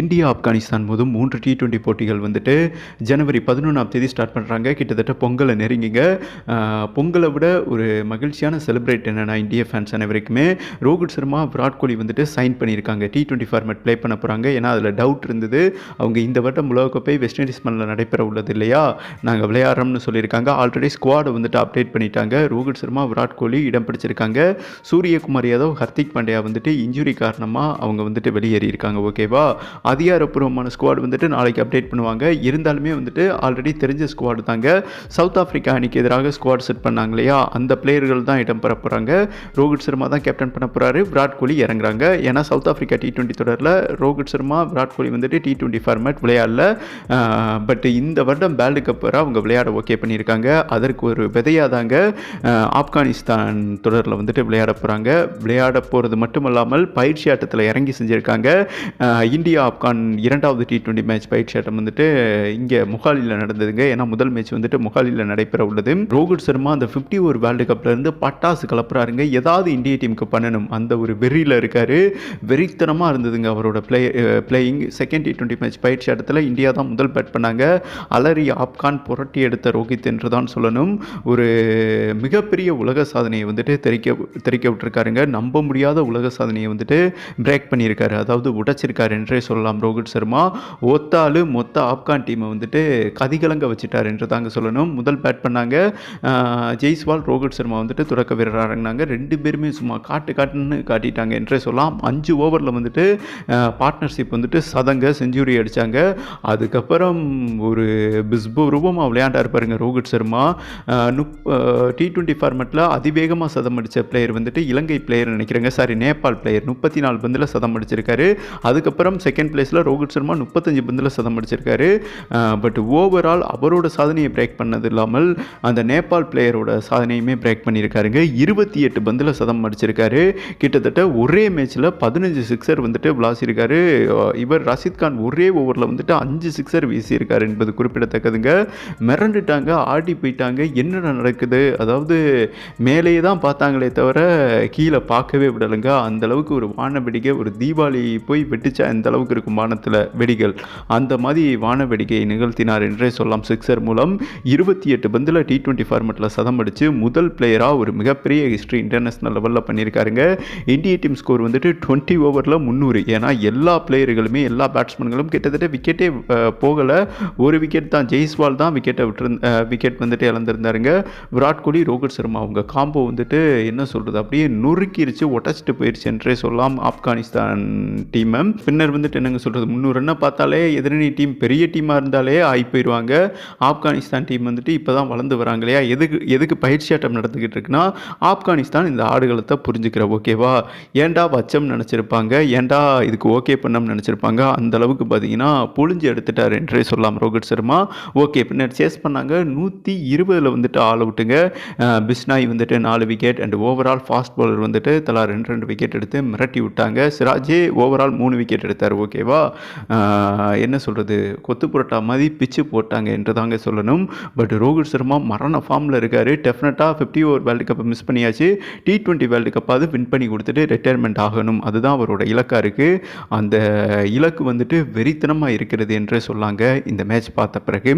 India Afghanistan முதல் மூன்று T twenty போட்டிகள் வந்துட்டு ஜனவரி பதினொன்றாம் தேதி ஸ்டார்ட் பண்ணுறாங்க கிட்டத்தட்ட பொங்கலை நெருங்கிங்க. பொங்கலை விட ஒரு மகிழ்ச்சியான செலிப்ரேட் என்னென்னா இந்திய ஃபேன்ஸ் அனைவருக்குமே. ரோஹித் சர்மா விராட் கோலி வந்துட்டு சைன் பண்ணியிருக்காங்க. டி டுவெண்ட்டி ஃபார்மேட் ப்ளே பண்ண போகிறாங்க ஏன்னா அதில் டவுட் இருந்தது. அவங்க இந்த வருடம் உலகக்கோப்பை வெஸ்ட் இண்டீஸ் மண்ணில் நடைபெற உள்ளது இல்லையா? நாங்கள் விளையாடுறோம்னு சொல்லியிருக்காங்க. ஆல்ரெடி ஸ்குவாடை வந்துட்டு அப்டேட் பண்ணிட்டாங்க. ரோஹித் சர்மா விராட் கோலி இடம் பிடிச்சிருக்காங்க. சூரியகுமார் யாதவ் ஹர்திக் பாண்டியா வந்துட்டு இன்ஜுரி காரணமாக அவங்க வந்துட்டு வெளியேறியிருக்காங்க. ஓகேவா அதிகாரப்பூர்வமான ஸ்குவாட் வந்துட்டு நாளைக்கு அப்டேட் பண்ணுவாங்க. இருந்தாலுமே வந்துட்டு ஆல்ரெடி தெரிஞ்ச ஸ்குவாடு தாங்க. சவுத் ஆஃப்ரிக்கா அணிக்கு எதிராக ஸ்குவாட் செட் பண்ணாங்க இல்லையா? அந்த பிளேயர்கள் தான் இடம் பெற போகிறாங்க ரோஹித் சர்மா தான் கேப்டன் பண்ண போகிறாரு விராட் கோலி இறங்குறாங்க. ஏன்னா சவுத் ஆஃப்ரிக்கா டி டுவெண்ட்டி தொடரில் ரோஹித் சர்மா விராட் கோலி வந்துட்டு டி டுவெண்ட்டி ஃபார்மேட் விளையாடல. பட் இந்த வருடம் வேர்ல்டு கப் வர அவங்க விளையாட ஓகே பண்ணியிருக்காங்க. அதற்கு ஒரு விதையாக தாங்க ஆப்கானிஸ்தான் தொடரில் வந்துட்டு விளையாட போகிறாங்க விளையாட போகிறது மட்டும் இல்லாமல் பயிற்சி ஆட்டத்தில் இறங்கி செஞ்சுருக்காங்க. இந்தியா ஆப்கான் இரண்டாவது டி டுவெண்ட்டி மேட்ச் பயிற்சி ஆட்டம் வந்துட்டு இங்கே முகாலியில் நடந்ததுங்க. ஏன்னா முதல் மேட்ச் வந்துட்டு முகாலியில் நடைபெற உள்ளது. ரோஹித் சர்மா அந்த ஃபிஃப்டி ஒரு வேர்ல்டு கப்லேருந்து பட்டாசு கலப்புறாருங்க. ஏதாவது இந்திய டீமுக்கு பண்ணணும். அந்த ஒரு வெறியில் இருக்கார். வெறித்தனமாக இருந்ததுங்க அவரோட play playing second T twenty match பயிற்சி ஆட்டத்தில் இந்தியா தான் முதல் பேட் பண்ணாங்க. அலரி ஆப்கான் புரட்டி எடுத்த ரோஹித் என்று தான் சொல்லணும். ஒரு மிகப்பெரிய உலக சாதனையை வந்துட்டு தெரிக்க தெரிக்க விட்டுருக்காருங்க. நம்ப முடியாத உலக சாதனையை வந்துட்டு பிரேக் பண்ணியிருக்காரு. அதாவது உடைச்சிருக்காரு என்றே சொல்லலாம். ரோஹித் சர்மா ஒத்தாலு மொத்த ஆப்கான் டீமை வந்துட்டு கதிகலங்க வச்சுட்டார் என்று தாங்க சொல்லணும். முதல் பேட் பண்ணாங்க. ஜெய்ஸ்வால் ரோஹித் சர்மா வந்துட்டு தொடக்க வீரர் இறங்கினாங்க ரெண்டு பேருமே சும்மா காட்டு காட்டுன்னு காட்டிட்டாங்க என்றே சொல்லலாம். அஞ்சு ஓவரில் வந்துட்டு பார்ட்னர்ஷிப் வந்துட்டு சதங்க செஞ்சுரி அடித்தாங்க அதுக்கப்புறம் ஒரு பிஸ்போ ரூபமாக விளையாண்டார் பாருங்க ரோஹித் சர்மா. டி டுவெண்ட்டி ஃபார்மெட்டில் அதிவேகமாக சதம் அடித்த பிளேயர் வந்துட்டு இலங்கை பிளேயர் நினைக்கிறேங்க. சாரி நேபாள் பிளேயர் முப்பத்தி நாலு பந்தில் சதம் அடிச்சிருக்காரு. அதுக்கப்புறம் செகண்ட் பிளேஸில் ரோஹித் சர்மா முப்பத்தஞ்சு பந்தில் சதம் அடிச்சிருக்காரு. பட் ஓவரால் அவரோட சாதனையை பிரேக் பண்ணது இல்லாமல் அந்த நேபாள் பிளேயரோட சாதனையுமே பிரேக் பண்ணியிருக்காருங்க. இருபத்தி எட்டு பந்தில் சதம் அடிச்சிருக்காரு. கிட்டத்தட்ட ஒரே மேட்ச்சில் பதினஞ்சு சிக்ஸர் வந்துட்டு விளாசியிருக்காரு இவர் ரஷித் கான் ஒரே ஓவரில் வந்துட்டு அஞ்சு சிக்ஸர் வீசியிருக்காரு என்பது குறிப்பிடத்தக்கதுங்க. மிரண்டுட்டாங்க ஆடி போயிட்டாங்க. என்னென்ன நடக்குது? அதாவது மேலேயே தான் பார்த்தாங்களே தவிர கீழே பார்க்கவே விடலைங்க. அந்த அளவுக்கு ஒரு வான ஒரு தீபாவளி போய் வெட்டிச்சா? எந்த அளவுக்கு இருக்கும் வானத்தில் வெடிகள். அந்த மாதிரி வான வெடிக்கையை நிகழ்த்தினார் என்றே சொல்லலாம். சிக்ஸர் மூலம் இருபத்தி எட்டு பந்தில் டி டுவெண்ட்டி ஃபார்மெட்டில் சதம் அடித்து முதல் பிளேயராக ஒரு மிகப்பெரிய ஹிஸ்ட்ரி இன்டர்நேஷனல் லெவலில் பண்ணியிருக்காருங்க. இந்திய டீம் ஸ்கோர் வந்துட்டு டுவெண்ட்டி ஓவரில் முந்நூறு. ஏன்னா எல்லா பிளேயர்களுமே எல்லா பேட்ஸ்மேன்களும் கிட்டத்தட்ட விக்கெட்டே போகலை. ஒரு விக்கெட் தான். ஜெய்ஸ்வால் தான் விக்கெட்டை விட்டுருந்த விக்கெட் வந்துட்டு இழந்திருந்தாருங்க. விராட் கோலி ரோஹித் சர்மா அவங்க காம்போ வந்துட்டு என்ன சொல்கிறது அப்படியே நொறுக்கிருச்சு ஒட்டச்சிட்டு போயிடுச்சு என்றே சொல்லலாம் ஆப்கானிஸ்தான் டீமை பின்னர் வந்துட்டு என்னங்க சொல்கிறது முந்நூறு ரன்னை பார்த்தாலே எதிரணி டீம் பெரிய டீமாக இருந்தாலே ஆகி போயிடுவாங்க. ஆப்கானிஸ்தான் டீம் வந்துட்டு இப்போ தான் வளர்ந்து வராங்க இல்லையா? எதுக்கு எதுக்கு பயிற்சி ஆட்டம் நடந்துக்கிட்டு இருக்குன்னா ஆப்கானிஸ்தான் இந்த ஆடுகளத்தை புரிஞ்சுக்கிற ஓகேவா? ஏன்டா வச்சம் நினச்சிருப்பாங்க? ஏன்டா இதுக்கு ஓகே பண்ணோம்னு நினச்சிருப்பாங்க? அந்த அளவுக்கு பார்த்தீங்கன்னா பொழிஞ்சு எடுத்துட்டார் என்றே சொல்லலாம். ரோஹித் சர்மா. ஓகே பின்னர் சேஸ் பண்ணாங்க. நூற்றி இருபதில் வந்துட்டு ஆள் அவுட்டுங்க பிஸ்னாய் வந்துட்டு நாலு wicket and overall fast bowler வந்துட்டு தலா ரெண்டு ரெண்டு விக்கெட் எடுத்து மிரட்டி விட்டாங்க. சிராஜே ஓவரால் மூணு விக்கெட் எடுத்தார். ஓகே. ஓகேவா? என்ன சொல்கிறது கொத்து புரோட்டா மாதிரி பிச்சு போட்டாங்க என்று தாங்க சொல்லணும். பட் ரோஹித் சர்மா மரண ஃபார்மில் இருக்கார். டெஃபினட்டாக ஃபிஃப்டி ஓவர் வேர்ல்டு கப்பை மிஸ் பண்ணியாச்சு. டி ட்வெண்ட்டி வேர்ல்டு கப்பாவது வின் பண்ணி கொடுத்துட்டு ரிட்டையர்மெண்ட் ஆகணும். அதுதான் அவரோட இலக்காக இருக்குது அந்த இலக்கு வந்துட்டு வெறித்தனமாக இருக்கிறது என்றே சொல்லாங்க. இந்த மேட்ச் பார்த்த பிறகு.